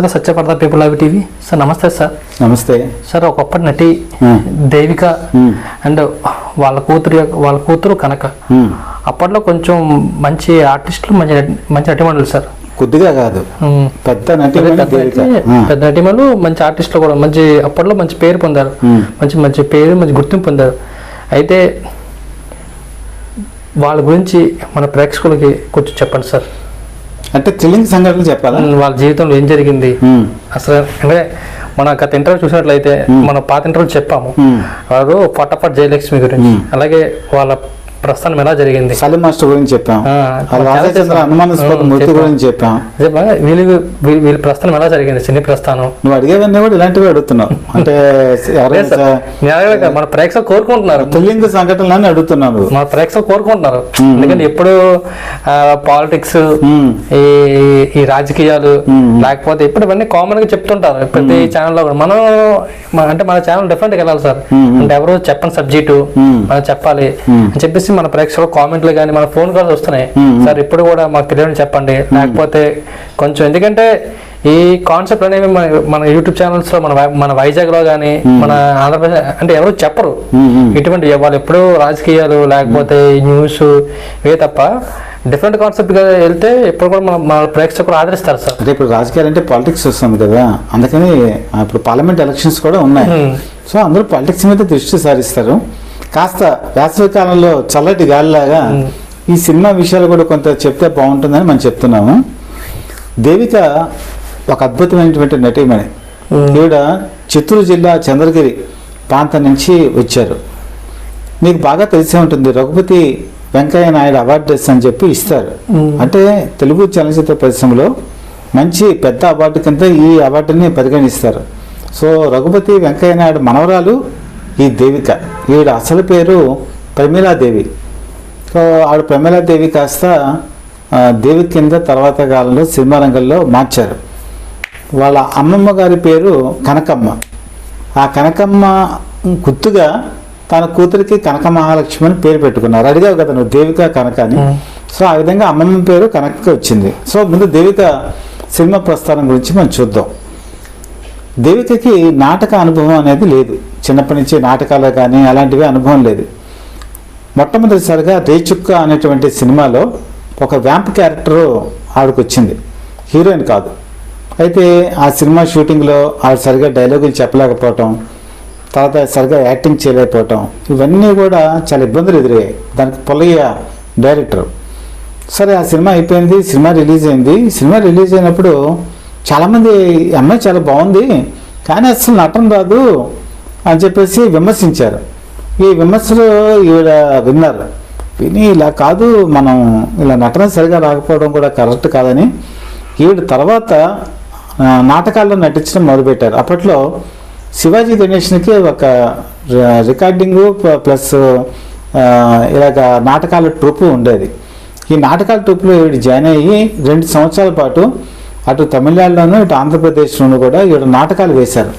To the సత్యపడత people TV sir నమస్తే sir. నమస్తే. సార్ ఒకప్పటి నటి. దేవిక. అండ్ వాళ్ళ కూతురు వాళ్ళ కూతురు కనక. అప్పట్లో కొంచెం మంచి ఆర్టిస్టులు మంచి మంచి నటిమణులు సార్. కొద్దిగా కాదు. పెద్ద పెద్ద నటిమలు మంచి ఆర్టిస్టులు కూడా. మంచి అప్పట్లో మంచి పేరు పొందారు. మంచి మంచి పేరు మంచి గుర్తింపు పొందారు. అయితే వాళ్ళ గురించి మన ప్రేక్షకులకి కొంచెం చెప్పండి సార్. అంటే థ్రిల్లింగ్ సంఘటనలు చెప్పాలా? వాళ్ళ జీవితంలో ఏం జరిగింది? అసలు అంటే మన గత ఇంటర్వ్యూ చూసినట్లయితే మన పాత ఇంటర్వ్యూ చెప్పాము. వారు ఫటాఫట్ జయలక్ష్మి గురించి. అలాగే వాళ్ళ ప్రస్థానం ఎలా జరిగింది? సలీం మాస్టర్ గురించి చెప్పాం. ఆ, మృతి. గురించి చెప్పాం. వీళ్ళు వీళ్ళ ప్రస్థానం ఎలా జరిగింది? సినీ ప్రస్థానం? నువ్వు అడిగేవన్నీ కూడా ఇలాంటివి అడుగుతున్నావు. అంటే మన ప్రేక్షకులు కోరుకుంటున్నారు. థ్రిల్లింగ్ సంఘటనలని అడుగుతున్నావు మన ప్రేక్షకులు కోరుకుంటున్నారు. ఎందుకంటే ఎప్పుడు పాలిటిక్స్ ఈ ఈ రాజకీయాలు. లేకపోతే ఇప్పుడు ఇవన్నీ కామన్గా చెప్తుంటారు ప్రతి ఛానల్లో కూడా. మనం అంటే మన ఛానల్ డిఫరెంట్గా వెళ్ళాలి సార్. అంటే ఎవరు చెప్పని సబ్జెక్టు. మనం చెప్పాలి. అని చెప్పేసి మన ప్రేక్షకులు కామెంట్లు కానీ మన ఫోన్ కాల్స్ వస్తున్నాయి. సార్ ఇప్పుడు కూడా మాకు తెలియని చెప్పండి. లేకపోతే కొంచెం ఎందుకంటే ఈ కాన్సెప్ట్ అనేవి మన మన యూట్యూబ్ ఛానల్స్లో మన మన వైజాగ్లో కానీ మన ఆంధ్రప్రదేశ్ అంటే ఎవరు చెప్పరు. ఇటువంటి వాళ్ళు ఎప్పుడూ రాజకీయాలు లేకపోతే న్యూస్ ఇవే తప్ప డిఫరెంట్ కాన్సెప్ట్గా వెళ్తే ఇప్పుడు కూడా మన మన ప్రేక్షకులు ఆదరిస్తారు సార్. అంటే ఇప్పుడు రాజకీయాలు అంటే పాలిటిక్స్ వస్తుంది కదా. అందుకని ఇప్పుడు పార్లమెంట్ ఎలక్షన్స్ కూడా ఉన్నాయి. సో అందరూ పాలిటిక్స్ మీద దృష్టి సారిస్తారు. కాస్త వేసవి కాలంలో చల్లటి గాలిలాగా ఈ సినిమా విషయాలు కూడా కొంత చెప్తే బాగుంటుందని మనం చెప్తున్నాము. దేవిక ఒక అద్భుతమైనటువంటి నటీమణి. ఈవిడ చిత్తూరు జిల్లా చంద్రగిరి ప్రాంతం నుంచి వచ్చారు. మీకు బాగా తెలిసే ఉంటుంది రఘుపతి వెంకయ్య నాయుడు అవార్డెస్ అని చెప్పి ఇస్తారు. అంటే తెలుగు చలనచిత్ర పరిశ్రమలో మంచి పెద్ద అవార్డు కింద ఈ అవార్డుని పరిగణిస్తారు. సో రఘుపతి వెంకయ్య నాయుడు మనవరాలు ఈ దేవిక. ఈవిడ అసలు పేరు ప్రమీలాదేవి. సో ఆవిడ ప్రమీలాదేవి కాస్త దేవి కింద తర్వాత కాలంలో సినిమా రంగంలో మార్చారు. వాళ్ళ అమ్మమ్మ గారి పేరు కనకమ్మ. ఆ కనకమ్మ గుర్తుగా తన కూతురికి కనక మహాలక్ష్మి అని పేరు పెట్టుకున్నారు. అడిగావు కదా నువ్వు దేవిక కనక అని. సో ఆ విధంగా అమ్మమ్మ పేరు కనక వచ్చింది. సో ముందు దేవిక సినిమా ప్రస్థానం గురించి మనం చూద్దాం. దేవికకి నాటక అనుభవం అనేది లేదు. చిన్నప్పటి నుంచి నాటకాలు కానీ అలాంటివి అనుభవం లేదు. మొట్టమొదటిసారిగా రేచుక్క అనేటువంటి సినిమాలో ఒక వ్యాంప్ క్యారెక్టర్ ఆవిడకు వచ్చింది హీరోయిన్ కాదు. అయితే ఆ సినిమా షూటింగ్లో ఆవిడ సరిగా డైలాగులు చెప్పలేకపోవటం తర్వాత సరిగా యాక్టింగ్ చేయలేకపోవటం ఇవన్నీ కూడా చాలా ఇబ్బందులు ఎదురయ్యాయి. దానికి పొలయ్య డైరెక్టర్. సరే ఆ సినిమా అయిపోయింది సినిమా రిలీజ్ అయింది సినిమా రిలీజ్ అయినప్పుడు చాలామంది అమ్మాయి చాలా బాగుంది కానీ అసలు నటన రాదు అని చెప్పేసి విమర్శించారు. ఈ విమర్శలు ఈవిడ విన్నారు. విని ఇలా కాదు మనం ఇలా నటన సరిగా రాకపోవడం కూడా కరెక్ట్ కాదని ఈవిడ తర్వాత నాటకాల్లో నటించడం మొదలుపెట్టారు. అప్పట్లో శివాజీ గణేష్కి ఒక రికార్డింగు ప్లస్ ఇలాగ నాటకాల ట్రూప్ ఉండేది. ఈ నాటకాల ట్రూప్లో ఈవిడ జాయిన్ అయ్యి రెండు సంవత్సరాల పాటు అటు తమిళనాడులోనూ ఇటు ఆంధ్రప్రదేశ్లోనూ కూడా ఈవిడ నాటకాలు వేశారు.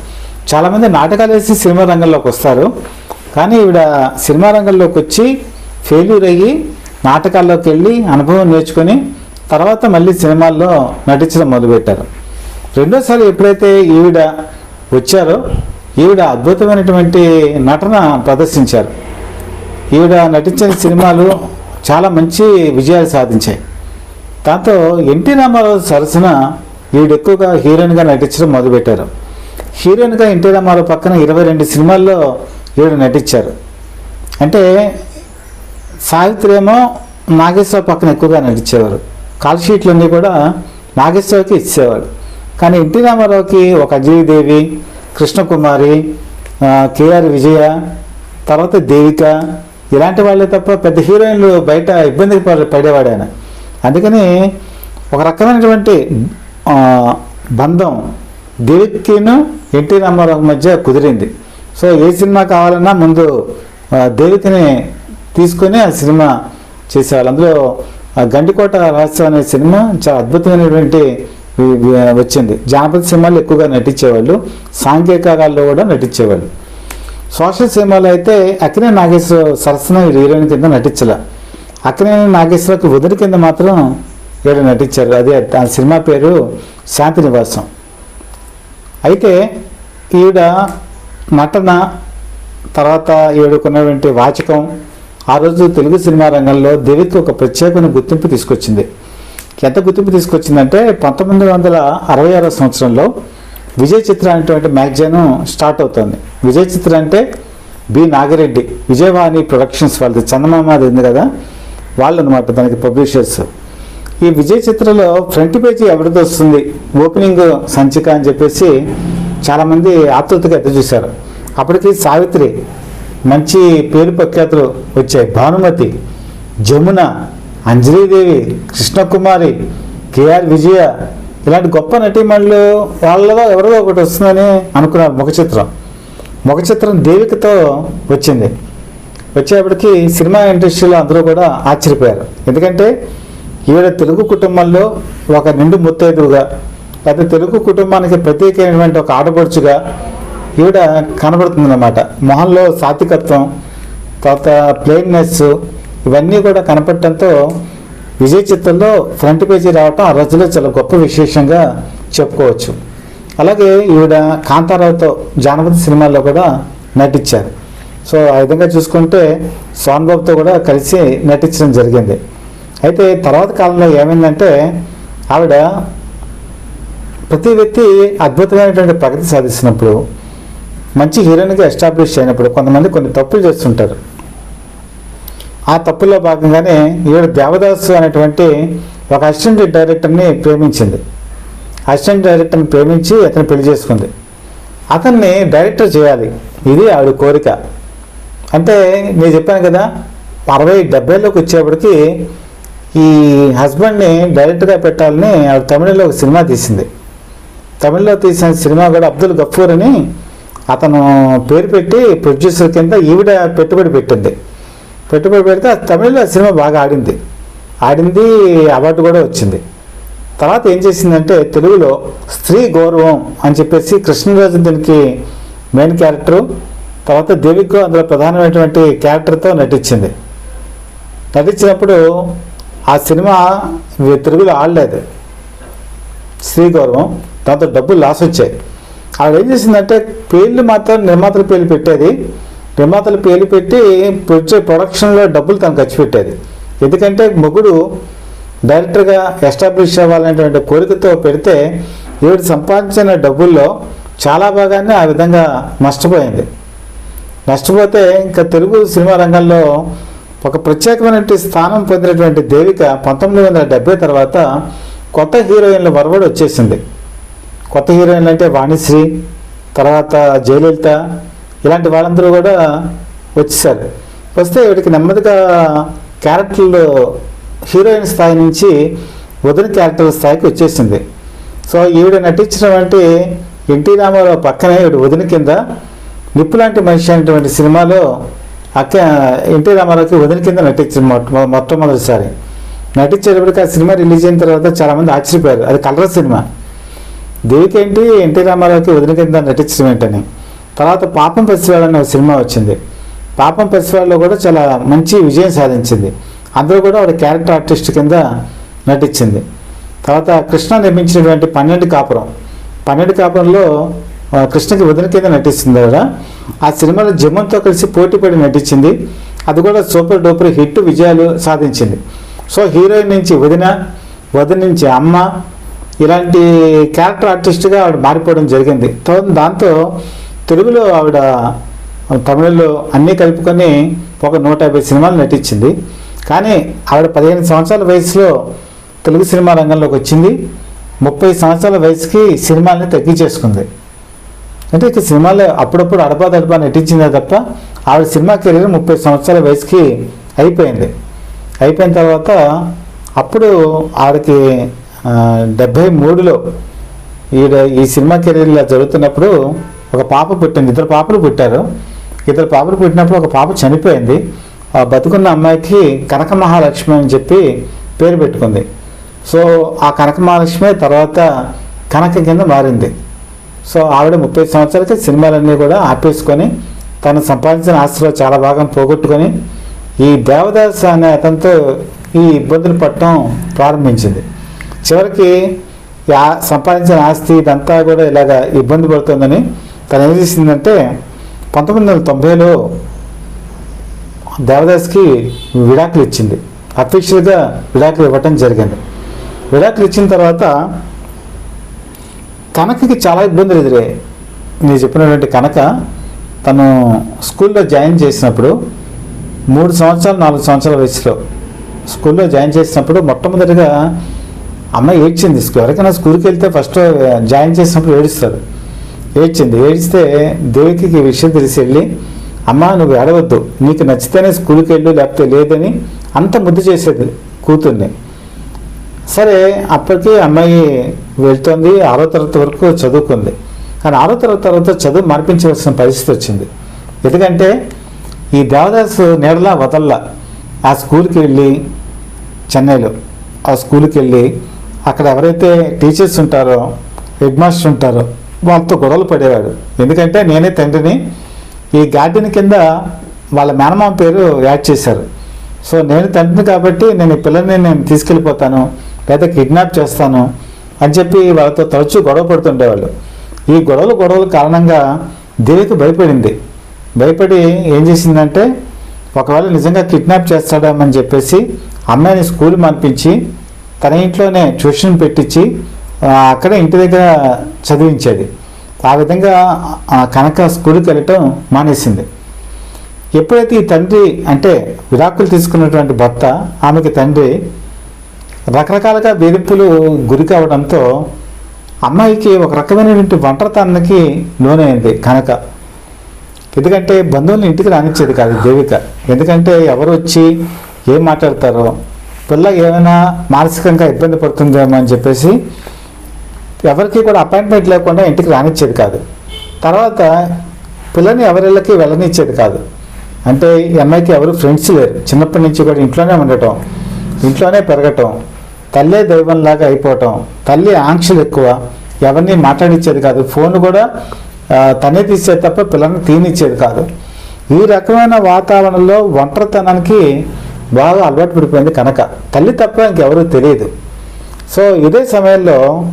చాలామంది నాటకాలు వేసి సినిమా రంగంలోకి వస్తారు. కానీ ఈవిడ సినిమా రంగంలోకి వచ్చి ఫెయిల్యూర్ అయ్యి నాటకాల్లోకి వెళ్ళి అనుభవం నేర్చుకొని తర్వాత మళ్ళీ సినిమాల్లో నటించడం మొదలుపెట్టారు. రెండోసారి ఎప్పుడైతే ఈవిడ వచ్చారో ఈవిడ అద్భుతమైనటువంటి నటన ప్రదర్శించారు. ఈవిడ నటించిన సినిమాలు చాలా మంచి విజయాలు సాధించాయి. దాంతో ఎన్టీ రామారావు సరసన ఈవిడ ఎక్కువగా హీరోయిన్గా నటించడం మొదలుపెట్టారు. హీరోయిన్గా ఎన్టీ రామారావు పక్కన ఇరవై రెండు సినిమాల్లో ఈవిడ నటించారు. అంటే సావిత్రి ఏమో నాగేశ్వర పక్కన ఎక్కువగా నటించేవారు. కాల్ షీట్లన్నీ కూడా నాగేశ్వరకి ఇచ్చేవాడు కానీ ఎన్టీ రామారావుకి ఒక అజయదేవి కృష్ణకుమారి కేఆర్ విజయ తర్వాత దేవిక ఇలాంటి వాళ్ళే తప్ప పెద్ద హీరోయిన్లు బయట ఇబ్బందికి పడేవాడు ఆయన. అందుకని ఒక రకమైనటువంటి బంధం దేవికిను ఎన్టీ రామారావు మధ్య కుదిరింది. సో ఏ సినిమా కావాలన్నా ముందు ఆ, దేవికని తీసుకొని ఆ సినిమా చేసేవాళ్ళు. అందులో గండికోట రహస్యం అనే సినిమా చాలా అద్భుతమైనటువంటి వచ్చింది. జానపద సినిమాలు ఎక్కువగా నటించేవాళ్ళు. సాంఘికాల్లో కూడా నటించేవాళ్ళు. సోషల్ సినిమాలో అయితే అక్కినే నాగేశ్వర సరసన హీరోయిన్ కింద నటించలే. అక్కినేని నాగేశ్వరకి వదిలి కింద మాత్రం ఈవిడ నటించారు? అదే ఆ సినిమా పేరు శాంతి నివాసం. అయితే ఈవిడ నటన తర్వాత ఈవిడకున్నటువంటి వాచకం ఆ రోజు తెలుగు సినిమా రంగంలో దేవికి ఒక ప్రత్యేకమైన గుర్తింపు తీసుకొచ్చింది. ఎంత గుర్తింపు తీసుకొచ్చిందంటే పంతొమ్మిది వందల అరవై ఆరో సంవత్సరంలో విజయ చిత్ర అనేటువంటి మ్యాగజైన్ స్టార్ట్ అవుతుంది. విజయ చిత్ర అంటే బి. నాగిరెడ్డి విజయవాణి ప్రొడక్షన్స్ వాళ్ళది. చందమామది ఉంది కదా. వాళ్ళు అనమాట దానికి పబ్లిషర్స్ ఈ విజయ్ చిత్రలో ఫ్రంట్ పేజీ ఎవరిది వస్తుంది? ఓపెనింగ్ సంచిక అని చెప్పేసి చాలామంది ఆతృతగా ఎదురు చూశారు. అప్పటికి సావిత్రి మంచి పేరు ప్రఖ్యాతులు వచ్చాయి. భానుమతి జమున అంజలీదేవి కృష్ణకుమారి కేఆర్ విజయ ఇలాంటి గొప్ప నటీమణులు వాళ్ళలో ఎవరిదో ఒకటి వస్తుందని అనుకున్నారు ముఖ చిత్రం. ముఖ చిత్రం దేవికతో వచ్చింది. వచ్చేప్పటికి సినిమా ఇండస్ట్రీలో అందరూ కూడా ఆశ్చర్యపోయారు. ఎందుకంటే ఈవిడ తెలుగు కుటుంబంలో ఒక నిండు ముత్తైదువుగా లేదా తెలుగు కుటుంబానికి ప్రత్యేకమైనటువంటి ఒక ఆడపడుచుగా ఈవిడ కనబడుతుందన్నమాట. మొహంలో సాత్వికత్వం తర్వాత ప్లెయిన్నెస్ ఇవన్నీ కూడా కనపడటంతో విజయ్ చిత్రంలో ఫ్రంట్ పేజీ రావటం ఆ రోజుల్లో చాలా గొప్ప విశేషంగా చెప్పుకోవచ్చు. అలాగే ఈవిడ కాంతారావుతో జానపద సినిమాల్లో కూడా నటించారు. సో ఆ విధంగా చూసుకుంటే సోన్ బాబుతో కూడా కలిసి నటించడం జరిగింది. అయితే తర్వాత కాలంలో ఏమైందంటే ఆవిడ ప్రతి వ్యక్తి అద్భుతమైనటువంటి ప్రగతి సాధిస్తున్నప్పుడు మంచి హీరోయిన్గా ఎస్టాబ్లిష్ అయినప్పుడు కొంతమంది కొన్ని తప్పులు చేస్తుంటారు. ఆ తప్పుల్లో భాగంగానే ఈవిడ దేవదాసు అనేటువంటి ఒక అసిస్టెంట్ డైరెక్టర్ని ప్రేమించింది. అసిస్టెంట్ డైరెక్టర్ని ప్రేమించి అతను పెళ్ళి చేసుకుంది. అతన్ని డైరెక్టర్ చేయాలి. ఇది ఆవిడ కోరిక. అంటే నేను చెప్పాను కదా అరవై డెబ్బైలోకి వచ్చేప్పటికి ఈ హస్బెండ్ని డైరెక్ట్గా పెట్టాలని ఆవిడ తమిళలో ఒక సినిమా తీసింది. తమిళ్ళో తీసిన సినిమా కూడా అబ్దుల్ గఫూర్ అని అతను పేరు పెట్టి ప్రొడ్యూసర్ కింద ఈవిడ పెట్టుబడి పెట్టింది. పెట్టుబడి పెడితే తమిళ్ళో సినిమా బాగా ఆడింది. ఆడింది అవార్డు కూడా వచ్చింది. తర్వాత ఏం చేసిందంటే తెలుగులో స్త్రీ గౌరవం అని చెప్పేసి కృష్ణరాజు దీనికి మెయిన్ క్యారెక్టరు తర్వాత దేవికు అందులో ప్రధానమైనటువంటి క్యారెక్టర్తో నటించింది. నటించినప్పుడు ఆ సినిమా తెలుగులో ఆడలేదు. స్త్రీ గౌరవం దాంతో డబ్బులు లాస్ వచ్చాయి. ఆవిడ ఏం చేసిందంటే పేర్లు మాత్రం నిర్మాతల పేర్లు పెట్టేది. నిర్మాతల పేర్లు పెట్టి వచ్చే ప్రొడక్షన్లో డబ్బులు తను ఖర్చు పెట్టేది. ఎందుకంటే మొగుడు డైరెక్టర్గా ఎస్టాబ్లిష్ అవ్వాలనేటువంటి కోరికతో పెడితే ఈవిడ సంపాదించిన డబ్బుల్లో చాలా భాగాన్ని ఆ విధంగా నష్టపోయింది. నష్టపోతే ఇంకా తెలుగు సినిమా రంగంలో ఒక ప్రత్యేకమైనటువంటి స్థానం పొందినటువంటి దేవిక పంతొమ్మిది వందల డెబ్బై తర్వాత కొత్త హీరోయిన్ల వరవడి వచ్చేసింది. కొత్త హీరోయిన్లు అంటే వాణిశ్రీ తర్వాత జయలలిత ఇలాంటి వాళ్ళందరూ కూడా వచ్చేసారు. వస్తే వీడికి నెమ్మదిగా క్యారెక్టర్లు హీరోయిన్ స్థాయి నుంచి వదిన క్యారెక్టర్ స్థాయికి వచ్చేసింది. సో ఈవిడ నటించినటువంటి ఎన్టీ రామారావు పక్కనే ఈవిడ వదిన కింద నిప్పు లాంటి మనిషి అనేటువంటి సినిమాలో అక్క ఎన్టీ రామారావుకి వదిన కింద నటించారు మొట్టమొదటిసారి. నటించేటప్పటికి ఆ సినిమా రిలీజ్ అయిన తర్వాత చాలామంది ఆశ్చర్యపోయారు. అది కలర్ సినిమా. దేవికి ఏంటి ఎన్టీ రామారావుకి వదిన కింద నటించడం ఏంటని. తర్వాత పాపం ఫెస్టివల్ అనే ఒక సినిమా వచ్చింది. పాపం ఫెస్టివల్లో కూడా చాలా మంచి విజయం సాధించింది. అందులో కూడా ఒక క్యారెక్టర్ ఆర్టిస్ట్ కింద నటించింది. తర్వాత కృష్ణ నిర్మించినటువంటి పన్నెండు కాపురం. పన్నెండు కాపురంలో కృష్ణకి వదిన కింద నటిస్తుంది కదా. ఆ సినిమాలో జమన్తో కలిసి పోటీపడి నటించింది. అది కూడా సూపర్ డూపర్ హిట్ విజయాలు సాధించింది. సో హీరోయిన్ నుంచి వదిన వదిన నుంచి అమ్మ ఇలాంటి క్యారెక్టర్ ఆర్టిస్ట్గా ఆవిడ మారిపోవడం జరిగింది. దాంతో తెలుగులో ఆవిడ తమిళలో అన్నీ కలుపుకొని ఒక నూట యాభై సినిమాలు నటించింది. కానీ ఆవిడ పదిహేను సంవత్సరాల వయసులో తెలుగు సినిమా రంగంలోకి వచ్చింది. ముప్పై సంవత్సరాల వయసుకి సినిమాల్ని తగ్గించేసుకుంది. అంటే ఇక సినిమాలో అప్పుడప్పుడు అడపా దడపా నటించిందే తప్ప ఆవిడ సినిమా కెరీర్ ముప్పై సంవత్సరాల వయసుకి అయిపోయింది. అయిపోయిన తర్వాత అప్పుడు ఆవిడకి డెబ్భై మూడులో ఈడ ఈ సినిమా కెరీర్ ఇలా జరుగుతున్నప్పుడు ఒక పాప పుట్టింది. ఇద్దరు పాపలు పుట్టారు. ఇద్దరు పాపలు పుట్టినప్పుడు ఒక పాప చనిపోయింది. ఆ బతుకున్న అమ్మాయికి కనక మహాలక్ష్మి అని చెప్పి పేరు పెట్టుకుంది. సో ఆ కనక మహాలక్ష్మి తర్వాత కనక కింద మారింది. సో ఆవిడ ముప్పై సంవత్సరాలకి సినిమాలన్నీ కూడా ఆపేసుకొని తను సంపాదించిన ఆస్తిలో చాలా భాగం పోగొట్టుకొని ఈ దేవదాస్ అనే అతనితో ఈ ఇబ్బందులు పడటం ప్రారంభించింది. చివరికి సంపాదించిన ఆస్తి ఇదంతా కూడా ఇలాగ ఇబ్బంది పడుతుందని తను ఏం చేసిందంటే పంతొమ్మిది వందల తొంభైలో దేవదాస్కి విడాకులు ఇచ్చింది. అఫీషియల్గా విడాకులు ఇవ్వటం జరిగింది. విడాకులు ఇచ్చిన తర్వాత కనకకి చాలా ఇబ్బందులు ఎదురయ్యాయి నేను చెప్పినటువంటి కనక తను స్కూల్లో జాయిన్ చేసినప్పుడు మూడు సంవత్సరాలు నాలుగు సంవత్సరాల వయసులో స్కూల్లో జాయిన్ చేసినప్పుడు మొట్టమొదటిగా అమ్మాయి ఏడ్చింది ఎవరికైనా స్కూల్కి వెళ్తే ఫస్ట్ జాయిన్ చేసినప్పుడు ఏడుస్తారు ఏడ్చింది. ఏడిస్తే దేవికి ఈ విషయం తెలిసి వెళ్ళి అమ్మ నువ్వు ఏడవద్దు. నీకు నచ్చితేనే స్కూల్కి వెళ్ళు లేకపోతే లేదని అంత ముద్దు చేసేది కూతుర్ని. సరే అప్పటికి అమ్మాయి వెళ్తుంది ఆరో తరగతి వరకు చదువుకుంది. కానీ ఆరో తరగతి తర్వాత చదువు మార్పించవలసిన పరిస్థితి వచ్చింది. ఎందుకంటే ఈ దేవదాస్ నీడలా వదల్లా ఆ స్కూల్కి వెళ్ళి చెన్నైలో ఆ స్కూల్కి వెళ్ళి అక్కడ ఎవరైతే టీచర్స్ ఉంటారో హెడ్ మాస్టర్ ఉంటారో వాళ్ళతో గొడవలు పడేవాడు. ఎందుకంటే నేనే తండ్రిని ఈ గార్డెన్ కింద వాళ్ళ మేనమామ పేరు యాడ్ చేశారు. సో నేను తండ్రిని కాబట్టి నేను ఈ పిల్లల్ని నేను తీసుకెళ్ళిపోతాను. లేదా కిడ్నాప్ చేస్తాను అని చెప్పి వాళ్ళతో తరచూ గొడవ పడుతుండేవాళ్ళు. ఈ గొడవలు గొడవల కారణంగా దేవికి భయపడింది. భయపడి ఏం చేసిందంటే ఒకవేళ నిజంగా కిడ్నాప్ చేస్తాడమని చెప్పేసి అమ్మాయిని స్కూల్ పంపించి తన ఇంట్లోనే ట్యూషన్ పెట్టించి అక్కడే ఇంటి దగ్గర చదివించేది. ఆ విధంగా ఆ కనక స్కూల్కి వెళ్ళటం మానేసింది. ఎప్పుడైతే ఈ తండ్రి అంటే విడాకులు తీసుకున్నటువంటి భర్త ఆమెకి తండ్రి రకరకాలుగా వేధింపులు గురి కావడంతో అమ్మాయికి ఒక రకమైనటువంటి ఒంటరితనానికి లోనైంది కనుక. ఎందుకంటే బంధువులను ఇంటికి రానిచ్చేది కాదు దేవిక. ఎందుకంటే ఎవరు వచ్చి ఏం మాట్లాడతారో పిల్ల ఏమైనా మానసికంగా ఇబ్బంది పడుతుందేమో అని చెప్పేసి ఎవరికి కూడా అపాయింట్మెంట్ లేకుండా ఇంటికి రానిచ్చేది కాదు. తర్వాత పిల్లని ఎవరిళ్ళకి వెళ్ళనిచ్చేది కాదు. అంటే ఈ అమ్మాయికి ఎవరు ఫ్రెండ్స్ లేరు. చిన్నప్పటి నుంచి కూడా ఇంట్లోనే ఉండటం ఇంట్లోనే పెరగటం తల్లే దైవంలాగా అయిపోవటం. తల్లి ఆంక్షలు ఎక్కువ. ఎవరిని మాట్లాడిచ్చేది కాదు. ఫోన్ కూడా తనే తీసేది తప్ప పిల్లల్ని తీనిచ్చేది కాదు. ఈ రకమైన వాతావరణంలో ఒంటరితనానికి బాగా అలవాటు పడిపోయింది కనుక. తల్లి తప్ప ఇంకెవరూ తెలియదు. సో ఇదే సమయంలో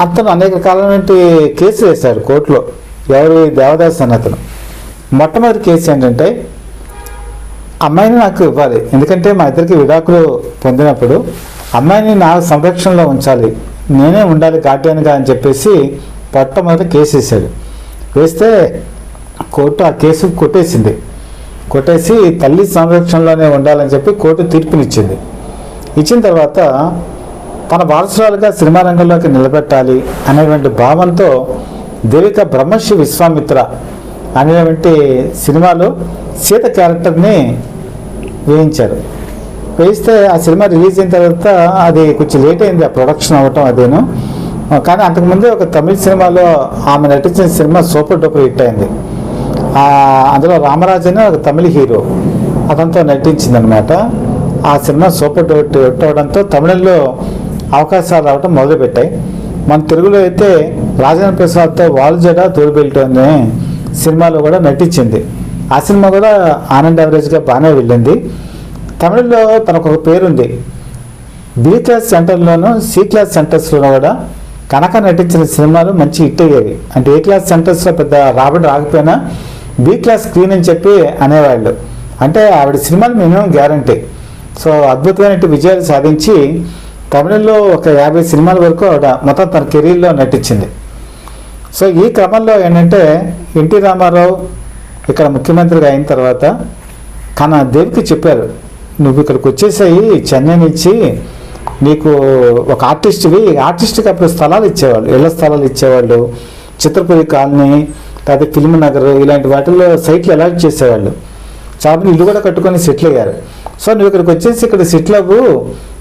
అతను అనేక కాలమైనటువంటి కేసు వేశాడు కోర్టులో. ఎవరు? ఈ దేవదాస్ అతను. మొట్టమొదటి కేసు ఏంటంటే అమ్మాయిని నాకు ఇవ్వాలి. ఎందుకంటే మా ఇద్దరికి విడాకులు పొందినప్పుడు అమ్మాయిని నా సంరక్షణలో ఉంచాలి. నేనే ఉండాలి గార్డియన్గా అని చెప్పేసి మొట్టమొదటి కేసు వేశాడు. వేస్తే కోర్టు ఆ కేసు కొట్టేసింది. కొట్టేసి తల్లి సంరక్షణలోనే ఉండాలని చెప్పి కోర్టు తీర్పునిచ్చింది. ఇచ్చిన తర్వాత తన వారసురాలుగా సినిమా రంగంలోకి నిలబెట్టాలి అనేటువంటి భావంతో దేవిక బ్రహ్మశ్రీ విశ్వామిత్ర అనేటువంటి సినిమాలో సీత క్యారెక్టర్ని వేయించారు. వేయిస్తే ఆ సినిమా రిలీజ్ అయిన తర్వాత అది కొంచెం లేట్ అయింది ఆ ప్రొడక్షన్ అవ్వటం అదేను. కానీ అంతకుముందే ఒక తమిళ సినిమాలో ఆమె నటించిన సినిమా సూపర్ డూపర్ హిట్ అయింది. అందులో రామరాజు అనే ఒక తమిళ హీరో అతనితో నటించింది అనమాట ఆ సినిమా సూపర్ డూపర్ హిట్ అవడంతో తమిళంలో అవకాశాలు రావడం మొదలుపెట్టాయి. మన తెలుగులో అయితే రాజేంద్ర ప్రసాద్తో వాల్జడ తోడుబెల్ట్ అనే సినిమాలో కూడా నటించింది. ఆ సినిమా కూడా ఆనంద్ యావరేజ్గా బాగానే వెళ్ళింది. తమిళలో తనకు ఒక పేరుంది. బి క్లాస్ సెంటర్లోనూ సి క్లాస్ సెంటర్స్లోనూ కూడా కనక నటించిన సినిమాలు మంచి హిట్ అయ్యేవి. అంటే ఏ క్లాస్ సెంటర్స్లో పెద్ద రాబడి రాకపోయినా బి క్లాస్ స్క్రీన్ అని చెప్పి అనేవాళ్ళు. అంటే ఆవిడ సినిమాలు మినిమం గ్యారంటీ. సో అద్భుతమైన విజయాలు సాధించి తమిళంలో ఒక యాభై సినిమాల వరకు ఆవిడ మొత్తం తన కెరీర్లో నటించింది. సో ఈ క్రమంలో ఏంటంటే ఎన్టీ రామారావు ఇక్కడ ముఖ్యమంత్రిగా అయిన తర్వాత కన దేవికి చెప్పారు నువ్వు ఇక్కడికి వచ్చేసాయి చెన్నై నుంచి నీకు ఒక ఆర్టిస్ట్వి ఆర్టిస్ట్కి అప్పుడు స్థలాలు ఇచ్చేవాళ్ళు ఇళ్ళ స్థలాలు ఇచ్చేవాళ్ళు చిత్రపురి కాలనీ లేదా ఫిల్మ్ నగర్ ఇలాంటి వాటిల్లో సైట్లు అలాట్ చేసేవాళ్ళు. చాలా ఇల్లు కూడా కట్టుకొని సెటిల్ అయ్యారు. సో నువ్వు ఇక్కడికి వచ్చేసి ఇక్కడ సెటిల్ అవ్వు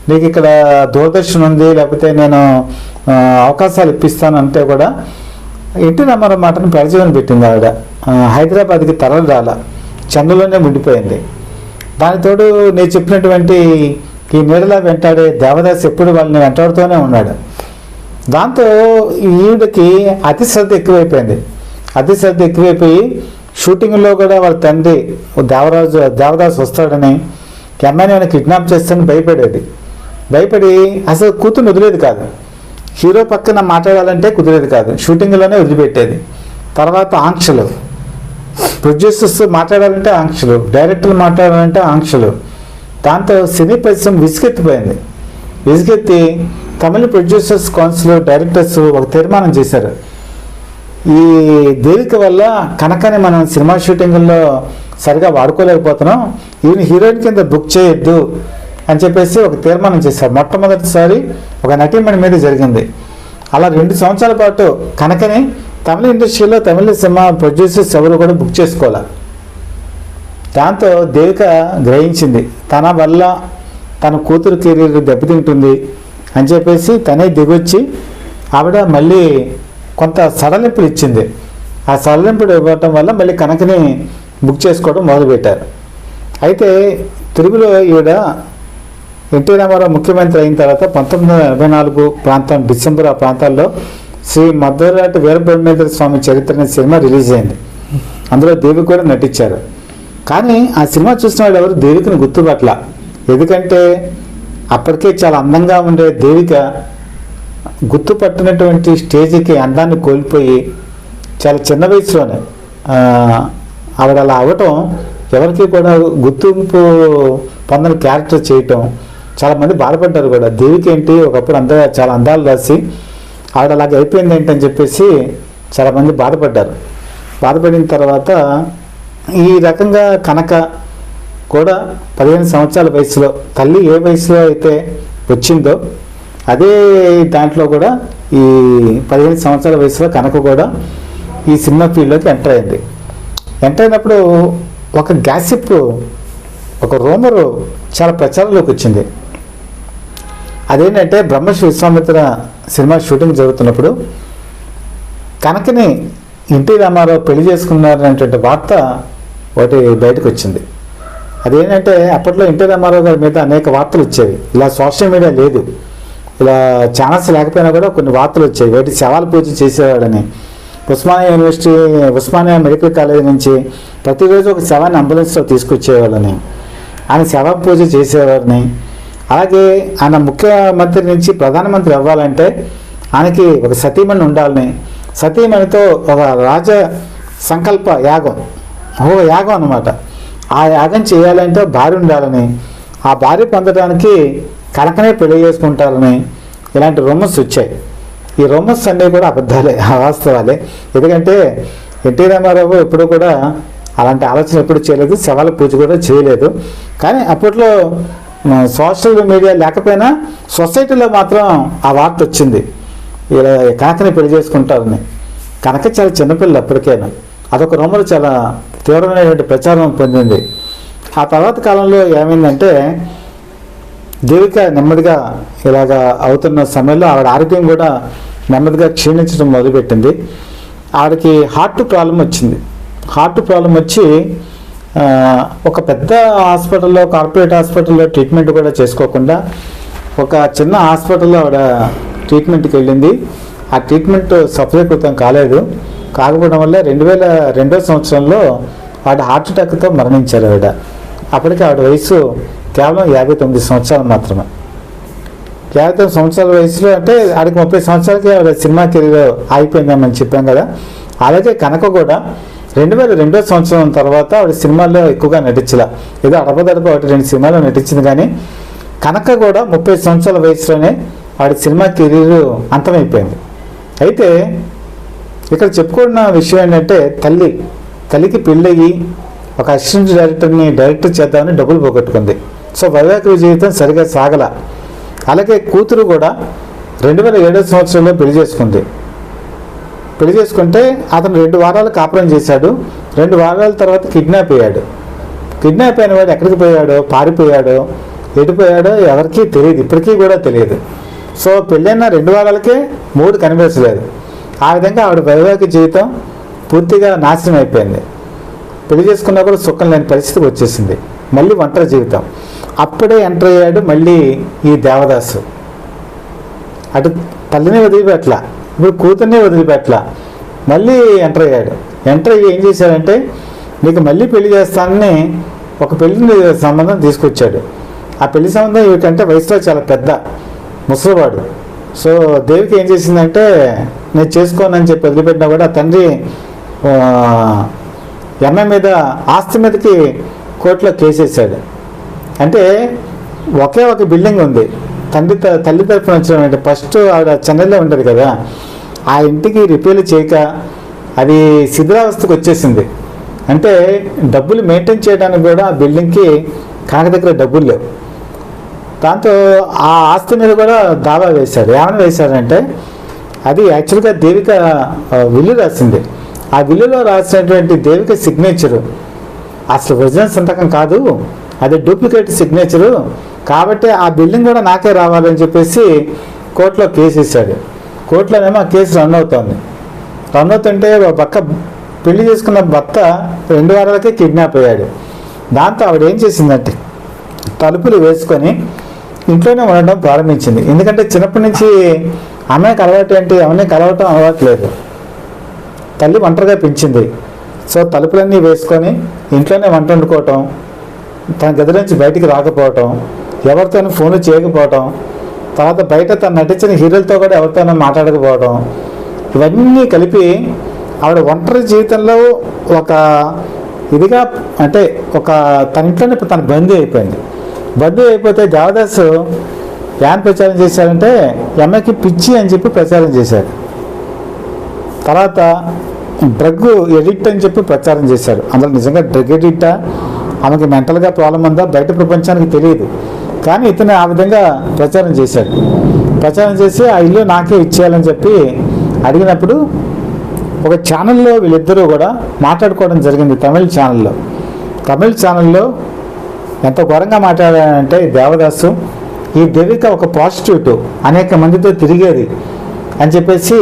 నీకు ఇక్కడ దూరదర్శన్ ఉంది లేకపోతే నేను అవకాశాలు ఇప్పిస్తాను అంటే కూడా ఎన్టీ రామారావు మాటను పరిచయం పెట్టింది ఆవిడ. హైదరాబాద్కి తరలి రాల. చంద్రలోనే ఉండిపోయింది. దానితోడు నేను చెప్పినటువంటి ఈ నీడలా వెంటాడే దేవదాస్ ఎప్పుడు వాళ్ళని వెంటాడుతూనే ఉన్నాడు. దాంతో ఈవిడకి అతి శ్రద్ధ ఎక్కువైపోయింది. అతి శ్రద్ధ ఎక్కువైపోయి షూటింగ్లో కూడా వాళ్ళ తండ్రి దేవరాజు దేవదాస్ వస్తాడని అమ్మాయిని కిడ్నాప్ చేస్తాడని భయపడేది. భయపడి అసలు కూతురు వదిలేదు కాదు. హీరో పక్కన మాట్లాడాలంటే కుదిరేది కాదు. షూటింగ్లోనే వదిలిపెట్టేది. తర్వాత ఆంక్షలు. ప్రొడ్యూసర్స్ మాట్లాడాలంటే ఆంక్షలు. డైరెక్టర్లు మాట్లాడాలంటే ఆంక్షలు. దాంతో సినీ పరిశ్రమ విసుగెత్తిపోయింది. విసుగెత్తి తమిళ ప్రొడ్యూసర్స్ కౌన్సిల్ డైరెక్టర్స్ ఒక తీర్మానం చేశారు. ఈ దేవిక వల్ల కనకని మనం సినిమా షూటింగ్లో సరిగా వాడుకోలేకపోతున్నాం. ఈయన హీరోయిన్ కింద బుక్ చేయొద్దు. అని చెప్పేసి ఒక తీర్మానం చేశారు. మొట్టమొదటిసారి ఒక నటీమణి మీద జరిగింది. అలా రెండు సంవత్సరాల పాటు కనకని తమిళ ఇండస్ట్రీలో తమిళ సినిమా ప్రొడ్యూసర్స్ ఎవరు కూడా బుక్ చేసుకోవాలి దాంతో దేవిక గ్రహించింది తన వల్ల తన కూతురు కెరీర్ దెబ్బతింటుంది అని చెప్పేసి తనే దిగొచ్చి ఆవిడ మళ్ళీ కొంత సడలింపులు ఇచ్చింది. ఆ సడలింపులు ఇవ్వటం వల్ల మళ్ళీ కనకని బుక్ చేసుకోవడం మొదలుపెట్టారు. అయితే తెలుగులో ఈవిడ ఎన్టీ రామారావు ముఖ్యమంత్రి అయిన తర్వాత పంతొమ్మిది వందల ఎనభై నాలుగు ప్రాంతం డిసెంబర్ ఆ ప్రాంతాల్లో శ్రీ మధురాటి వీరబ్రహ్మేంద్ర స్వామి చరిత్ర అనే సినిమా రిలీజ్ అయింది. అందులో దేవి కూడా నటించారు. కానీ ఆ సినిమా చూసిన వాళ్ళు ఎవరు? దేవికను గుర్తుపట్ల ఎందుకంటే అప్పటికే చాలా అందంగా ఉండే దేవిక గుర్తుపట్టినటువంటి స్టేజ్కి అందాన్ని కోల్పోయి చాలా చిన్న వయసులోనే ఆవిడ అలా అవ్వటం ఎవరికి కూడా గుర్తింపు పొందని క్యారెక్టర్ చేయటం చాలా మంది బాధపడ్డారు కూడా. దేవికి ఏంటి? ఒకప్పుడు అందా చాలా అందాలు రాసి ఆవిడ అలాగ అయిపోయింది ఏంటని చెప్పేసి చాలామంది బాధపడ్డారు. బాధపడిన తర్వాత ఈ రకంగా కనక కూడా పదిహేను సంవత్సరాల వయసులో తల్లి ఏ వయసులో అయితే వచ్చిందో అదే దాంట్లో కూడా ఈ పదిహేను సంవత్సరాల వయసులో కనక కూడా ఈ సినిమా ఫీల్డ్లోకి ఎంటర్ అయింది. ఎంటర్ అయినప్పుడు ఒక గ్యాసిప్ ఒక రూమరు చాలా ప్రచారంలోకి వచ్చింది. అదేంటంటే బ్రహ్మశ్రీ విశ్వామిత్ర సినిమా షూటింగ్ జరుగుతున్నప్పుడు కనకని ఎన్టీ రామారావు పెళ్ళి చేసుకున్నారనేటువంటి వార్త ఒకటి బయటకు వచ్చింది అదేంటంటే అప్పట్లో ఎన్టీ రామారావు గారి మీద అనేక వార్తలు వచ్చేవి. ఇలా సోషల్ మీడియా లేదు. ఇలా ఛానల్స్ లేకపోయినా కూడా కొన్ని వార్తలు వచ్చాయి వాటి శవాల పూజ చేసేవాడని. Osmania university Osmania medical college నుంచి ప్రతిరోజు ఒక శవాన్ని అంబులెన్స్లో తీసుకొచ్చేవాళ్ళని. ఆయన శవ పూజ చేసేవాడిని. అలాగే ఆయన ముఖ్యమంత్రి నుంచి ప్రధానమంత్రి అవ్వాలంటే ఆయనకి ఒక సతీమణి ఉండాలని. సతీమణితో ఒక రాజ సంకల్ప యాగం ఒక యాగం అన్నమాట. ఆ యాగం చేయాలంటే భార్య ఉండాలని. ఆ భార్య పొందడానికి కనకనే పెళ్ళి చేసుకుంటారని ఇలాంటి రొమ్మస్ వచ్చాయి. ఈ రొమ్మస్ అన్నీ కూడా అబద్ధాలే వాస్తవాలే ఎందుకంటే ఎన్టీ రామారావు ఎప్పుడు కూడా అలాంటి ఆలోచన ఎప్పుడు చేయలేదు శవాల పూజ కూడా చేయలేదు. కానీ అప్పట్లో సోషల్ మీడియా లేకపోయినా సొసైటీలో మాత్రం ఆ వార్త వచ్చింది. ఇలా కనకని పెళ్ళి చేసుకుంటారని కనక చాలా చిన్నపిల్లలు అప్పటికైనా? అదొక రూమర్ చాలా తీవ్రమైనటువంటి ప్రచారం పొందింది. ఆ తర్వాత కాలంలో ఏమైందంటే దేవిక నెమ్మదిగా ఇలాగా అవుతున్న సమయంలో ఆవిడ ఆరోగ్యం కూడా నెమ్మదిగా క్షీణించడం మొదలుపెట్టింది. ఆవిడకి హార్ట్ ప్రాబ్లం వచ్చింది. హార్ట్ ప్రాబ్లం వచ్చి ఒక పెద్ద హాస్పిటల్లో కార్పొరేట్ హాస్పిటల్లో ట్రీట్మెంట్ కూడా చేసుకోకుండా ఒక చిన్న హాస్పిటల్లో ఆవిడ ట్రీట్మెంట్కి వెళ్ళింది. ఆ ట్రీట్మెంట్ సఫలీకృతం కాలేదు. కాకపోవడం వల్ల రెండు వేల రెండో సంవత్సరంలో ఆవిడ హార్ట్ అటాక్తో మరణించారు ఆవిడ. అప్పటికి ఆవిడ వయసు కేవలం యాభై తొమ్మిది సంవత్సరాలు మాత్రమే. యాభై తొమ్మిది సంవత్సరాల వయసులో అంటే ఆడికి ముప్పై సంవత్సరాలకి ఆవిడ సినిమా కెరీర్ ఆగిపోయిందని చెప్పాం కదా. అలాగే కనక కూడా రెండు వేల రెండో సంవత్సరం తర్వాత ఆవిడ సినిమాల్లో ఎక్కువగా నటించలా. ఏదో అడపదడప ఒకటి రెండు సినిమాల్లో నటించింది కానీ కనక కూడా ముప్పై సంవత్సరాల వయసులోనే ఆవిడ సినిమా కెరీర్ అంతమైపోయింది. అయితే ఇక్కడ చెప్పుకున్న విషయం ఏంటంటే తల్లి తల్లికి పెళ్ళయ్యి ఒక అసిస్టెంట్ డైరెక్టర్ని డైరెక్టర్ చేద్దామని డబ్బులు పోగొట్టుకుంది. సో వైవాహిక జీవితం సరిగా సాగల. అలాగే కూతురు కూడా రెండు వేల ఏడో సంవత్సరంలో పెళ్ళి చేసుకుంది. పెళ్ళి చేసుకుంటే అతను రెండు వారాలు కాపురం చేశాడు. రెండు వారాల తర్వాత కిడ్నాప్ అయ్యాడు. కిడ్నాప్ అయిన వాడు ఎక్కడికి పోయాడో పారిపోయాడో ఎటుపోయాడో ఎవరికీ తెలియదు. ఇప్పటికీ కూడా తెలియదు. సో పెళ్ళైన రెండు వారాలకే మూడు కనిపించలేదు ఆ విధంగా ఆవిడ వైవాహిక జీవితం పూర్తిగా నాశనం అయిపోయింది. పెళ్ళి చేసుకున్నా కూడా సుఖం లేని పరిస్థితి వచ్చేసింది. మళ్ళీ ఒంటరి జీవితం. అప్పుడే ఎంటర్ అయ్యాడు మళ్ళీ ఈ దేవదాసు. అటు తల్లిని వదిలిపెట్ల ఇప్పుడు కూతుర్నే వదిలిపెట్ల మళ్ళీ ఎంటర్ అయ్యాడు. ఎంటర్ అయ్యి ఏం చేశాడంటే నీకు మళ్ళీ పెళ్ళి చేస్తానని ఒక పెళ్ళి సంబంధం తీసుకొచ్చాడు. ఆ పెళ్ళి సంబంధం వీటంటే వయసులో చాలా పెద్ద ముసలివాడు. సో దేవికి ఏం చేసిందంటే నేను చేసుకోనని చెప్పి వదిలిపెట్టినా కూడా తండ్రి ఎంఐ మీద ఆస్తి మీదకి కోర్టులో కేసేసాడు అంటే ఒకే ఒక బిల్డింగ్ ఉంది. తండ్రి త- తల్లి తరఫున వచ్చిన ఫస్ట్ ఆవిడ చెన్నైలో ఉంటుంది కదా ఆ ఇంటికి రిపేర్లు చేయక అది శిథిరావస్థకు వచ్చేసింది. అంటే డబ్బులు మెయింటైన్ చేయడానికి కూడా ఆ బిల్డింగ్కి కాక దగ్గర డబ్బులు లేవు. దాంతో ఆ ఆస్తి మీద కూడా దావా వేశారు. ఏమైనా వేశారంటే అది యాక్చువల్గా దేవిక విల్లు రాసింది. ఆ విల్లులో రాసినటువంటి దేవిక సిగ్నేచరు అసలు ఒరిజినల్ సంతకం కాదు అది డూప్లికేట్ సిగ్నేచరు కాబట్టి ఆ బిల్డింగ్ కూడా నాకే రావాలని చెప్పేసి కోర్టులో కేసు ఇచ్చాడు. కోర్టులోనేమో ఆ కేసు రన్ అవుతోంది. రన్ అవుతుంటే ఒక పక్క పెళ్ళి చేసుకున్న భర్త రెండు వారాలకే కిడ్నాప్ అయ్యాడు. దాంతో ఆవిడ ఏం చేసిందంటే తలుపులు వేసుకొని ఇంట్లోనే ఉండడం ప్రారంభించింది. ఎందుకంటే చిన్నప్పటి నుంచి అమ్మాయి కలవటం ఏంటి? అవన్నీ కలవటం అలవాట్లేదు. తల్లి ఒంటరిగా పెంచింది. సో తలుపులన్నీ వేసుకొని ఇంట్లోనే వంట వండుకోవటం తన గది నుంచి బయటికి రాకపోవటం ఎవరితోనూ ఫోన్లు చేయకపోవటం తర్వాత బయట తను నటించిన హీరోలతో కూడా ఎవరితోనూ మాట్లాడకపోవడం ఇవన్నీ కలిపి ఆవిడ ఒంటరి జీవితంలో ఒక ఇదిగా అంటే ఒక తన ఇంట్లోనే తన బందీ అయిపోయింది. బందీ అయిపోతే దేవదాస్ యాన్ ప్రచారం చేశారంటే ఎమ్మకి పిచ్చి అని చెప్పి ప్రచారం చేశారు. తర్వాత డ్రగ్ ఎడిక్ట్ అని చెప్పి ప్రచారం చేశారు. అందులో నిజంగా డ్రగ్ ఎడిక్టా? ఆమెకి మెంటల్గా ప్రాబ్లం ఉందా? బయట ప్రపంచానికి తెలియదు. కానీ ఇతను ఆ విధంగా ప్రచారం చేశాడు. ప్రచారం చేసి ఆ ఇల్లు నాకే ఇచ్చేయాలని చెప్పి అడిగినప్పుడు ఒక ఛానల్లో వీళ్ళిద్దరూ కూడా మాట్లాడుకోవడం జరిగింది తమిళ ఛానల్లో తమిళ ఛానల్లో ఎంత ఘోరంగా మాట్లాడారంటే దేవదాసు ఈ దేవిక ఒక ప్రాస్టిట్యూట్ అనేక మందితో తిరిగేది అని చెప్పేసి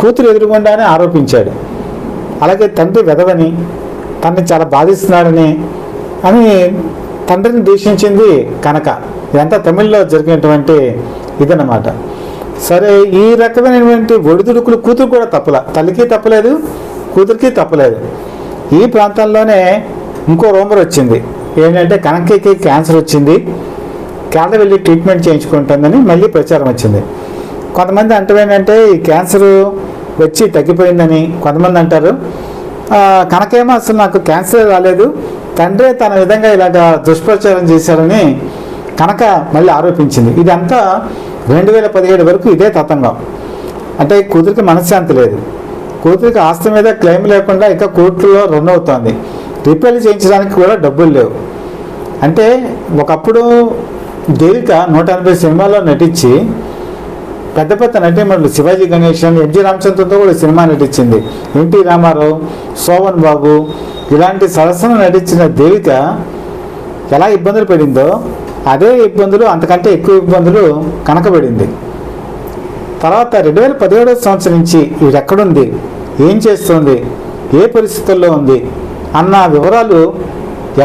కూతురు ఎదురుగుండానే ఆరోపించాడు. అలాగే తండ్రి వెదవని తనని చాలా బాధిస్తున్నాడని అని తండ్రిని దూషించింది కనక. ఇదంతా తమిళ్ళో జరిగినటువంటి ఇదన్నమాట. సరే ఈ రకమైనటువంటి ఒడిదుడుకులు కూతురు కూడా తప్పల. తల్లికి తప్పలేదు కూతురికి తప్పలేదు. ఈ ప్రాంతంలోనే ఇంకో రూమర్ వచ్చింది. ఏంటంటే కనకకి క్యాన్సర్ వచ్చింది. కేరళ వెళ్ళి ట్రీట్మెంట్ చేయించుకుంటుందని మళ్ళీ ప్రచారం వచ్చింది. కొంతమంది అంటారు ఏంటంటే ఈ క్యాన్సరు వచ్చి తగ్గిపోయిందని కొంతమంది అంటారు. కనకేమో అసలు నాకు క్యాన్సర్ రాలేదు. తండ్రే తన విధంగా ఇలాగ దుష్ప్రచారం చేశారని కనక మళ్ళీ ఆరోపించింది. ఇదంతా రెండు వేల పదిహేడు వరకు ఇదే తతంగం. అంటే కూతురికి మనశ్శాంతి లేదు. కూతురికి ఆస్తి మీద క్లెయిమ్ లేకుండా ఇంకా కోర్టులో రన్ అవుతోంది. రిపేర్లు చేయించడానికి కూడా డబ్బులు లేవు. అంటే ఒకప్పుడు దేవిక నూట ఎనభై సినిమాల్లో నటించి పెద్ద పెద్ద నటీమణులు శివాజీ గణేశన్ ఎంజి రామచంద్రతో కూడా సినిమా నటించింది. ఎన్టీ రామారావు శోభన్ బాబు ఇలాంటి సరస్సును నటించిన దేవిక ఎలా ఇబ్బందులు పడిందో అదే ఇబ్బందులు అంతకంటే ఎక్కువ ఇబ్బందులు కనకబడింది. తర్వాత రెండు వేల పదిహేడవ సంవత్సరం నుంచి ఈడెక్కడుంది ఏం చేస్తుంది ఏ పరిస్థితుల్లో ఉంది అన్న వివరాలు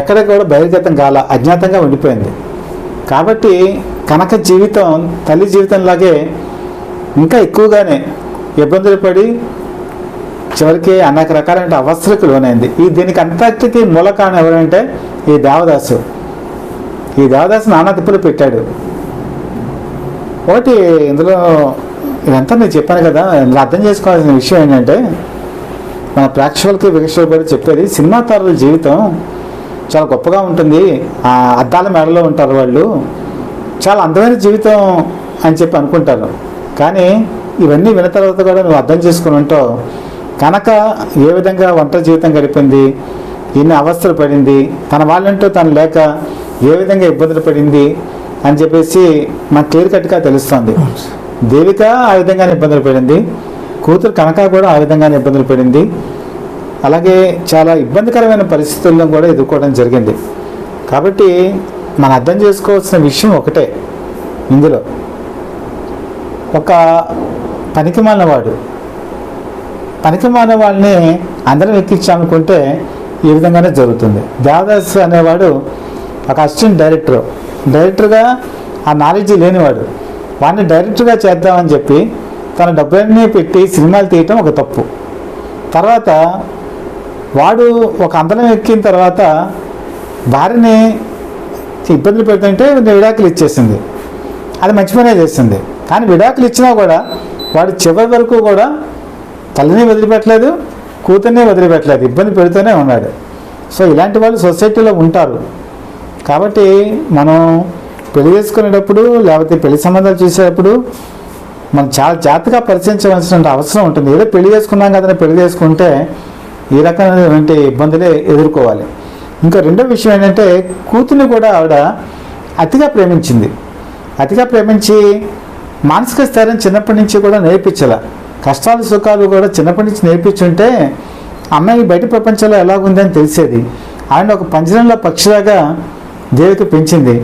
ఎక్కడ కూడా బహిర్గతం కాల అజ్ఞాతంగా ఉండిపోయింది. కాబట్టి కనక జీవితం తల్లి జీవితంలాగే ఇంకా ఎక్కువగానే ఇబ్బందులు పడి చివరికి అనేక రకాలైన అవసరకు లోనైంది. ఈ దీనికి అంతటికి మూల కారణం ఎవరంటే ఈ దేవదాసు. ఈ దేవదాసు నానా తిప్పులు పెట్టాడు. ఒకటి ఇందులో ఇదంతా నేను చెప్పాను కదా ఇందులో అర్థం చేసుకోవాల్సిన విషయం ఏంటంటే మన ప్రేక్షకులకి వీక్షకులకి చెప్పేది సినిమా తారుల జీవితం చాలా గొప్పగా ఉంటుంది. ఆ అద్దాల మేడలో ఉంటారు వాళ్ళు. చాలా అందమైన జీవితం అని చెప్పి అనుకుంటారు. కానీ ఇవన్నీ విన్న తర్వాత కూడా నువ్వు అర్థం చేసుకుని ఉంటావు. కనుక ఏ విధంగా వంట జీవితం గడిపింది? ఎన్ని అవస్థలు పడింది? తన వాళ్ళంటూ తను లేక ఏ విధంగా ఇబ్బందులు పడింది? అని చెప్పేసి మనకు క్లియర్ కట్గా తెలుస్తుంది. దేవిక ఆ విధంగానే ఇబ్బందులు పడింది. కూతురు కనక కూడా ఆ విధంగానే ఇబ్బందులు పడింది. అలాగే చాలా ఇబ్బందికరమైన పరిస్థితులను కూడా ఎదుర్కోవడం జరిగింది. కాబట్టి మనం అర్థం చేసుకోవాల్సిన విషయం ఒకటే ఇందులో. ఒక పనికి మానవాడు పనికి మానవాడిని అందరం ఎక్కించాలనుకుంటే ఈ విధంగానే జరుగుతుంది. దేవదాస్ అనేవాడు ఒక అసిస్టెంట్ డైరెక్టర్. డైరెక్టర్గా ఆ నాలెడ్జ్ లేనివాడు. వాడిని డైరెక్టర్గా చేద్దామని చెప్పి తన డబ్బులన్నీ పెట్టి సినిమాలు తీయటం ఒక తప్పు. తర్వాత వాడు ఒక అందరం ఎక్కిన తర్వాత భార్యని ఇబ్బందులు పెడుతుంటే విడాకులు ఇచ్చేసింది. అది మంచి పనే చేసింది. కానీ విడాకులు ఇచ్చినా కూడా వాడు చివరి వరకు కూడా తల్లిని వదిలిపెట్టలేదు కూతుర్ని వదిలిపెట్టలేదు ఇబ్బంది పెడుతూనే ఉన్నాడు. సో ఇలాంటి వాళ్ళు సొసైటీలో ఉంటారు. కాబట్టి మనం పెళ్ళి చేసుకునేటప్పుడు లేకపోతే పెళ్ళి సంబంధాలు చూసేటప్పుడు మనం చాలా జాగ్రత్తగా పరిశీలించవలసిన అవసరం ఉంటుంది. ఏదో పెళ్ళి చేసుకున్నాం కదా పెళ్ళి చేసుకుంటే ఈ రకమైనటువంటి ఇబ్బందులే ఎదుర్కోవాలి. ఇంకా రెండో విషయం ఏంటంటే కూతుర్ని కూడా ఆవిడ అతిగా ప్రేమించింది. అతిగా ప్రేమించి మానసిక స్థైర్యం చిన్నప్పటి నుంచి కూడా నేర్పించాల. కష్టాలు సుఖాలు కూడా చిన్నప్పటి నుంచి నేర్పించుంటే అమ్మాయి బయట ప్రపంచంలో ఎలాగుందని తెలిసేది. ఆయన ఒక పంజరంలో పక్షిలాగా దేవికి పెంచింది.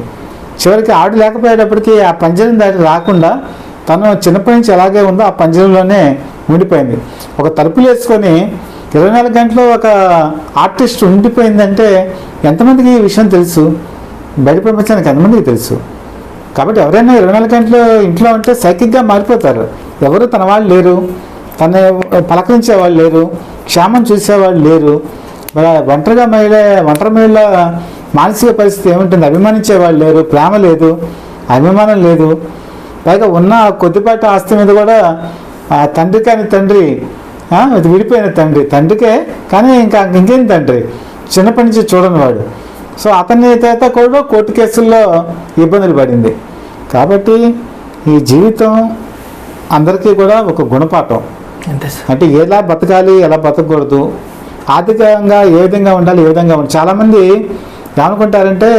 చివరికి ఆడు లేకపోయేటప్పటికీ ఆ పంజరం దాటి రాకుండా తను చిన్నప్పటి నుంచి ఎలాగే ఉందో ఆ పంజరంలోనే ఉండిపోయింది. ఒక తలుపులు వేసుకొని ఇరవై నాలుగు గంటలు ఒక ఆర్టిస్ట్ ఉండిపోయిందంటే ఎంతమందికి ఈ విషయం తెలుసు? బయట ప్రపంచానికి ఎంతమందికి తెలుసు? కాబట్టి ఎవరైనా ఇరవై నాలుగు గంటలు ఇంట్లో ఉంటే సైకిక్గా మారిపోతారు. ఎవరు తన వాళ్ళు లేరు. తన పలకరించే వాళ్ళు లేరు. క్షేమం చూసేవాళ్ళు లేరు. మరి ఒంటరిగా మహిళ ఒంటరి మహిళ మానసిక పరిస్థితి ఏముంటుంది? అభిమానించే వాళ్ళు లేరు. ప్రేమ లేదు. అభిమానం లేదు. పైగా ఉన్న కొద్దిపాటి ఆస్తి మీద కూడా తండ్రి కాని తండ్రి ఇది విడిపోయిన తండ్రి. తండ్రికే కానీ ఇంకా ఇంకేం తండ్రి? చిన్నప్పటి నుంచి చూడని వాడు సో అతని తర్వాత కూడా కోర్టు కేసుల్లో ఇబ్బందులు పడింది. కాబట్టి ఈ జీవితం అందరికీ కూడా ఒక గుణపాఠం. అంటే ఎలా బతకాలి ఎలా బతకూడదు ఆర్థికంగా ఏ విధంగా ఉండాలి ఏ విధంగా ఉండాలి. చాలామంది ఏమనుకుంటారంటే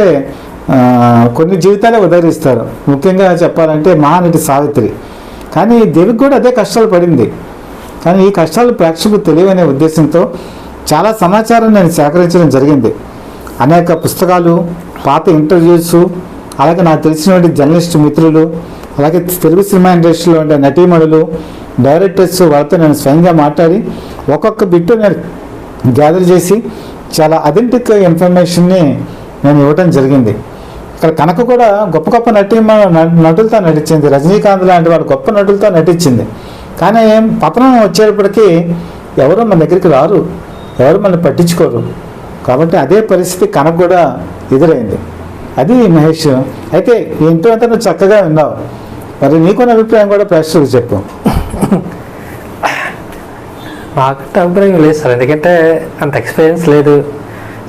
కొన్ని జీవితాలే ఉదహరిస్తారు. ముఖ్యంగా చెప్పాలంటే మహానటి సావిత్రి. కానీ దేవికి కూడా అదే కష్టాలు పడింది. కానీ ఈ కష్టాలు ప్రేక్షకులు తెలియనే ఉద్దేశంతో చాలా సమాచారం నేను సేకరించడం జరిగింది. అనేక పుస్తకాలు పాత ఇంటర్వ్యూస్ అలాగే నాకు తెలిసినటువంటి జర్నలిస్ట్ మిత్రులు అలాగే తెలుగు సినిమా ఇండస్ట్రీలో ఉండే నటీమణులు డైరెక్టర్స్ వాళ్ళతో నేను స్వయంగా మాట్లాడి ఒక్కొక్క బిట్టు నేను గ్యాదర్ చేసి చాలా అథెంటిక్ ఇన్ఫర్మేషన్ని నేను ఇవ్వడం జరిగింది. ఇక్కడ కనక కూడా గొప్ప గొప్ప నటి నటులతో నటించింది. రజనీకాంత్ లాంటి వాడు గొప్ప నటులతో నటించింది. కానీ పతనం వచ్చేటప్పటికీ ఎవరు మన దగ్గరికి రారు. ఎవరు మనల్ని పట్టించుకోరు. కాబట్టి అదే పరిస్థితి కనకు కూడా ఎదురైంది. అది మహేష్. అయితే ఏంటో ఇంటర్వ్యూ అంతా నువ్వు చక్కగా విన్నావు. మరి నీకున్న అభిప్రాయం కూడా ప్రేక్షకులకు చెప్పు. మాకంటే అభిప్రాయం లేదు సార్. ఎందుకంటే అంత ఎక్స్పీరియన్స్ లేదు.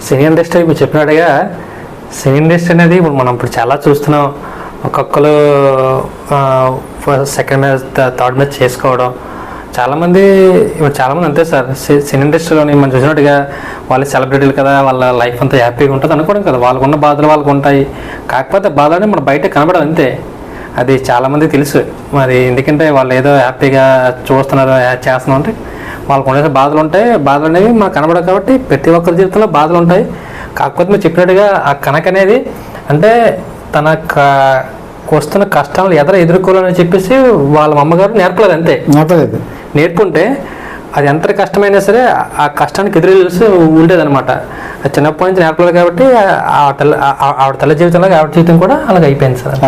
సినీ ఇండస్ట్రీ ఇప్పుడు చెప్పినట్టుగా సినీ ఇండస్ట్రీ అనేది ఇప్పుడు మనం ఇప్పుడు చాలా చూస్తున్నాం. ఒక్కొక్కరు సెకండ్ మ్యాచ్ థర్డ్ మ్యాచ్ చేసుకోవడం. చాలామంది ఇప్పుడు చాలామంది అంతే సార్. సి- సినీ ఇండస్ట్రీలోని మనం చూసినట్టుగా వాళ్ళు సెలబ్రిటీలు కదా వాళ్ళ లైఫ్ అంతా హ్యాపీగా ఉంటుంది అనుకోవడం కదా. వాళ్ళకు ఉన్న బాధలు వాళ్ళకు ఉంటాయి. కాకపోతే బాధలని మన బయట కనబడదు అంతే. అది చాలామంది తెలుసు. మరి ఎందుకంటే వాళ్ళు ఏదో హ్యాపీగా చూస్తున్నారు చేస్తున్నారు అంటే వాళ్ళకు ఉండే బాధలు ఉంటాయి. బాధలు అనేవి మనకు కనబడదు కాబట్టి ప్రతి ఒక్కరి జీవితంలో బాధలు ఉంటాయి. కాకపోతే మీరు చెప్పినట్టుగా ఆ కనక అనేది అంటే తన క- వస్తున్న కష్టాలు ఎదర ఎదుర్కోవాలని చెప్పేసి వాళ్ళ అమ్మగారు నేర్పలేదు అంతే. నేర్పలేదు. నేర్పుంటే అది ఎంత కష్టమైనా సరే ఆ కష్టానికి ఎదురు తెలిసి ఉండేదన్నమాట. అది చిన్నప్పటి నుంచి నేర్పలేదు కాబట్టి ఆవిడ తల్లి జీవితంలో ఆవిడ జీవితం కూడా అలాగ అయిపోయింది సార్.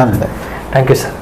Thank you sir.